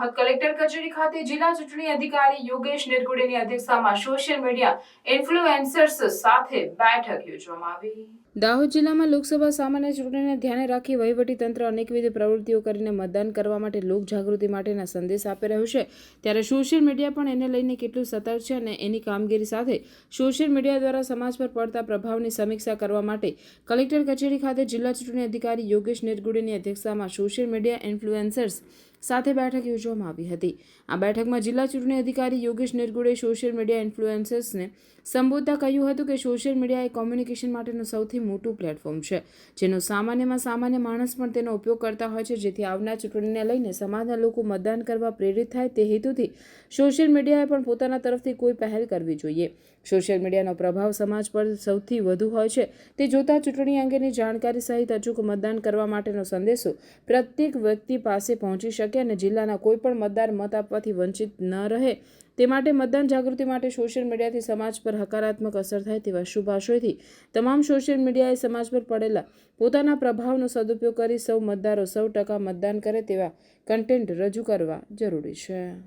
Dahod collector કચેરી ખાતે જિલ્લા ચૂંટણી અધિકારી યોગેશ નિરગુડેની અધ્યક્ષતામાં સોશિયલ મીડિયા ઇન્ફ્લુએન્સર્સ સાથે બેઠક યોજવામાં આવી. દાહોદ જિલ્લામાં લોકસભા સામાન્ય ચૂંટણીને ધ્યાને રાખી વહીવટી તંત્ર અનેકવિધ પ્રવૃત્તિઓ કરીને મતદાન કરવા માટે લોક જાગૃતિ માટેના સંદેશ આપી રહ્યું છે. ત્યારે સોશિયલ મીડિયા પણ એને લઈને કેટલું સતર્ક છે અને એની કામગીરી સાથે સોશિયલ મીડિયા દ્વારા સમાજ પર પડતા પ્રભાવની સમીક્ષા કરવા માટે કલેક્ટર કચેરી ખાતે જિલ્લા ચૂંટણી અધિકારી યોગેશ નિરગુડેની અધ્યક્ષતામાં સોશિયલ મીડિયા ઇન્ફ્લુએન્સર્સ સાથે બેઠક યોજવામાં આવી હતી. આ બેઠકમાં જિલ્લા ચૂંટણી અધિકારી યોગેશ નિરગુડે સોશિયલ મીડિયા ઇન્ફ્લુએન્સર્સને સંબોધતા કહ્યું હતું કે સોશિયલ મીડિયા એ કોમ્યુનિકેશન માટેનું સૌથી મોટું પ્લેટફોર્મ છે, જેનો સામાન્યમાં સામાન્ય માણસ પણ તેનો ઉપયોગ કરતા હોય છે, જેથી આવનાર ચૂંટણીને લઈને સમાજના લોકો મતદાન કરવા પ્રેરિત થાય તે હેતુથી સોશિયલ મીડિયાએ પણ પોતાના તરફથી કોઈ પહેલ કરવી જોઈએ. સોશિયલ મીડિયાનો પ્રભાવ સમાજ પર સૌથી વધુ હોય છે. તે જોતા ચૂંટણી અંગેની જાણકારી સહિત અચૂક મતદાન કરવા માટેનો સંદેશો પ્રત્યેક વ્યક્તિ પાસે પહોંચી શકે અને જિલ્લાના કોઈ પણ મતદાર મત આપવાથી વંચિત ન રહે. તે માટે મતદાન જાગૃતિ માટે સોશિયલ મીડિયાથી સમાજ પર હકારાત્મક અસર થાય તેવા શુભ આશયથી તમામ સોશિયલ મીડિયાએ સમાજ પર પડેલા પોતાના પ્રભાવનો સદુપયોગ કરી સૌ મતદારો સૌ ટકા મતદાન કરે તેવા કન્ટેન્ટ રજૂ કરવા જરૂરી છે.